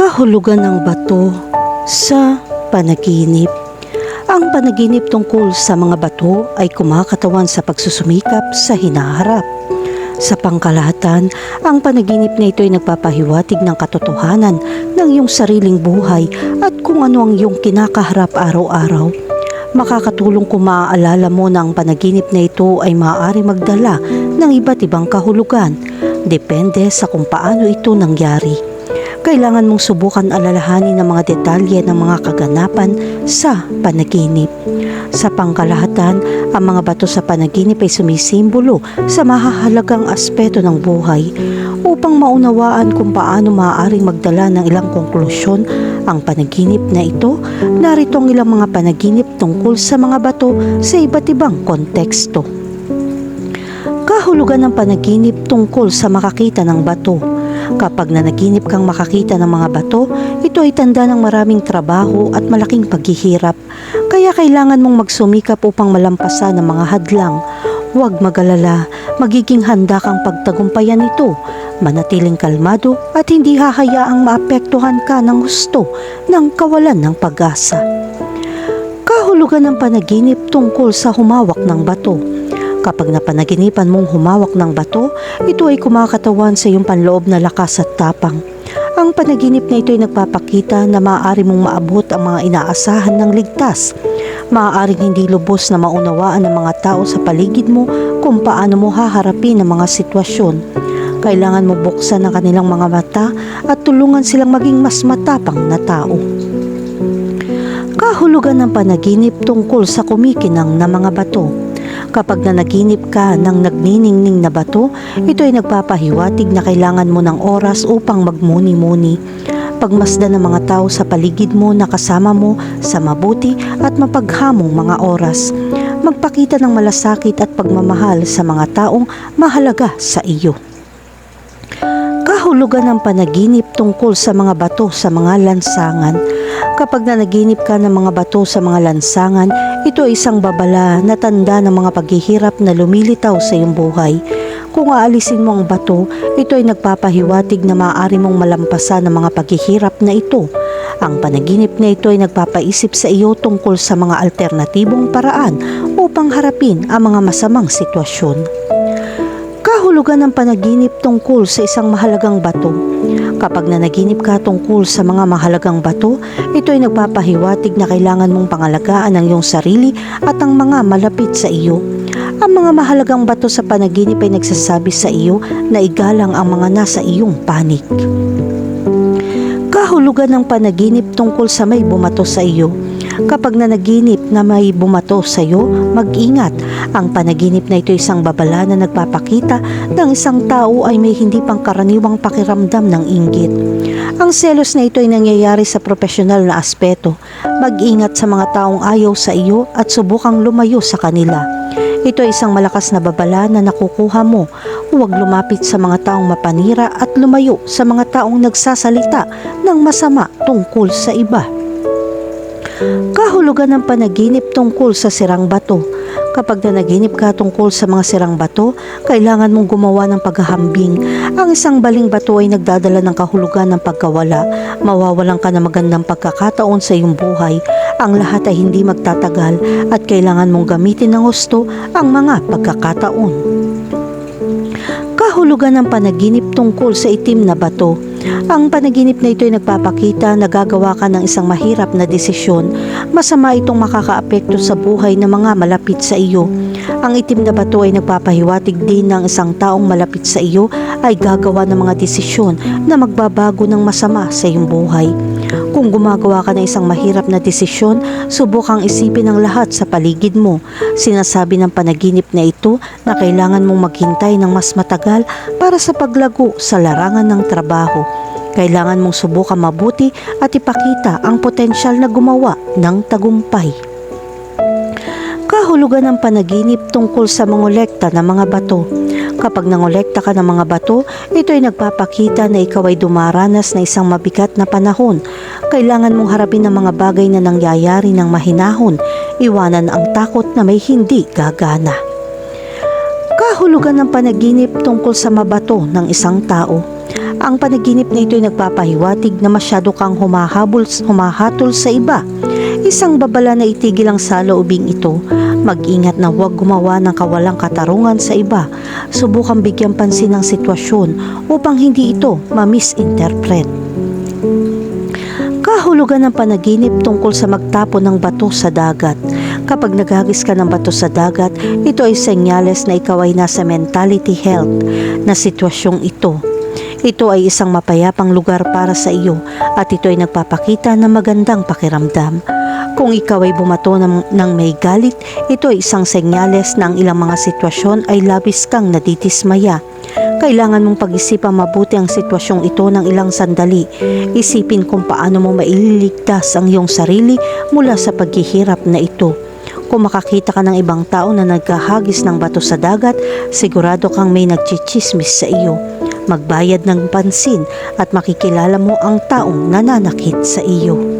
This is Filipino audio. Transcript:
Kahulugan ng bato sa panaginip. Ang panaginip tungkol sa mga bato ay kumakatawan sa pagsusumikap sa hinaharap. Sa pangkalahatan, ang panaginip na ito ay nagpapahiwatig ng katotohanan ng iyong sariling buhay at kung ano ang iyong kinakaharap araw-araw. Makakatulong kung maaalala mo na ang panaginip na ito ay maaari magdala ng iba't ibang kahulugan. Depende sa kung paano ito nangyari kailangan mong subukan alalahanin ang mga detalye ng mga kaganapan sa panaginip. Sa pangkalahatan, ang mga bato sa panaginip ay sumisimbolo sa mahahalagang aspeto ng buhay. Upang maunawaan kung paano maaaring magdala ng ilang konklusyon ang panaginip na ito, narito ang ilang mga panaginip tungkol sa mga bato sa iba't ibang konteksto. Kahulugan ng panaginip tungkol sa makakita ng bato. Kapag nanaginip kang makakita ng mga bato, ito ay tanda ng maraming trabaho at malaking paghihirap. Kaya kailangan mong magsumikap upang malampasan ang mga hadlang. Huwag magalala, magiging handa kang pagtagumpayan ito. Manatiling kalmado at hindi hahayaang maapektuhan ka ng gusto ng kawalan ng pag-asa. Kahulugan ng panaginip tungkol sa humawak ng bato. Kapag napanaginipan mong humawak ng bato, ito ay kumakatawan sa iyong panloob na lakas at tapang. Ang panaginip na ito ay nagpapakita na maaari mong maabot ang mga inaasahan ng ligtas. Maaaring hindi lubos na maunawaan ng mga tao sa paligid mo kung paano mo haharapin ang mga sitwasyon. Kailangan mo buksan ang kanilang mga mata at tulungan silang maging mas matapang na tao. Kahulugan ng panaginip tungkol sa kumikinang na mga bato. Kapag nanaginip ka ng nagniningning na bato, ito ay nagpapahiwatig na kailangan mo ng oras upang magmuni-muni. Pagmasdan ng mga tao sa paligid mo na kasama mo sa mabuti at mapaghamong mga oras. Magpakita ng malasakit at pagmamahal sa mga taong mahalaga sa iyo. Kahulugan ng panaginip tungkol sa mga bato sa mga lansangan. Kapag nanaginip ka ng mga bato sa mga lansangan, ito ay isang babala na tanda ng mga paghihirap na lumilitaw sa iyong buhay. Kung aalisin mo ang bato, ito ay nagpapahiwatig na maaari mong malampasan ang mga paghihirap na ito. Ang panaginip na ito ay nagpapaisip sa iyo tungkol sa mga alternatibong paraan upang harapin ang mga masamang sitwasyon. Kahulugan ng panaginip tungkol sa isang mahalagang bato. Kapag nanaginip ka tungkol sa mga mahalagang bato, ito ay nagpapahiwatig na kailangan mong pangalagaan ang iyong sarili at ang mga malapit sa iyo. Ang mga mahalagang bato sa panaginip ay nagsasabi sa iyo na igalang ang mga nasa iyong panig. Kahulugan ng panaginip tungkol sa may bumato sa iyo. Kapag nanaginip na may bumato sa iyo, mag-ingat. Ang panaginip na ito isang babala na nagpapakita ng isang tao ay may hindi pangkaraniwang pakiramdam ng inggit. Ang selos na ito ay nangyayari sa profesional na aspeto. Mag-ingat sa mga taong ayaw sa iyo at subukang lumayo sa kanila. Ito ay isang malakas na babala na nakukuha mo. Huwag lumapit sa mga taong mapanira at lumayo sa mga taong nagsasalita ng masama tungkol sa iba. Kahulugan ng panaginip tungkol sa sirang bato. Kapag nanaginip ka tungkol sa mga sirang bato, kailangan mong gumawa ng paghahambing. Ang isang baling bato ay nagdadala ng kahulugan ng pagkawala. Mawawalan ka ng magandang pagkakataon sa iyong buhay. Ang lahat ay hindi magtatagal at kailangan mong gamitin ng gusto ang mga pagkakataon. Kahulugan ng panaginip tungkol sa itim na bato. Ang panaginip na ito ay nagpapakita na gagawa ka ng isang mahirap na desisyon. Masama itong makakaapekto sa buhay ng mga malapit sa iyo. Ang itim na bato ay nagpapahiwatig din ng isang taong malapit sa iyo ay gagawa ng mga desisyon na magbabago ng masama sa iyong buhay. Kung gumagawa ka ng isang mahirap na desisyon, subukang isipin ang lahat sa paligid mo. Sinasabi ng panaginip na ito na kailangan mong maghintay ng mas matagal para sa paglago sa larangan ng trabaho. Kailangan mong subukan mabuti at ipakita ang potensyal na gumawa ng tagumpay. Kahulugan ng panaginip tungkol sa mangolekta ng mga bato. Kapag nangolekta ka ng mga bato, ito ay nagpapakita na ikaw ay dumaranas na isang mabigat na panahon. Kailangan mong harapin ang mga bagay na nangyayari ng mahinahon. Iwanan ang takot na may hindi gagana. Kahulugan ng panaginip tungkol sa mabato ng isang tao. Ang panaginip na ito ay nagpapahiwatig na masyado kang humahabol, humahatol sa iba. Isang babala na itigil ang saloobing ito. Mag-ingat na huwag gumawa ng kawalang katarungan sa iba. Subukang bigyan pansin ang sitwasyon upang hindi ito ma-misinterpret. Kahulugan ng panaginip tungkol sa magtapon ng bato sa dagat. Kapag naghagis ka ng bato sa dagat, ito ay senyales na ikaw ay nasa mentality health na sitwasyong ito. Ito ay isang mapayapang lugar para sa iyo at ito ay nagpapakita ng magandang pakiramdam. Kung ikaw ay bumato ng, ng may galit, ito ay isang senyales na ang ilang mga sitwasyon ay labis kang natitismaya. Kailangan mong pag-isipan mabuti ang sitwasyong ito ng ilang sandali. Isipin kung paano mo maililigtas ang iyong sarili mula sa paghihirap na ito. Kung makakita ka ng ibang tao na nagkahagis ng bato sa dagat, sigurado kang may nagchichismis sa iyo. Magbayad ng pansin at makikilala mo ang taong nananakit sa iyo.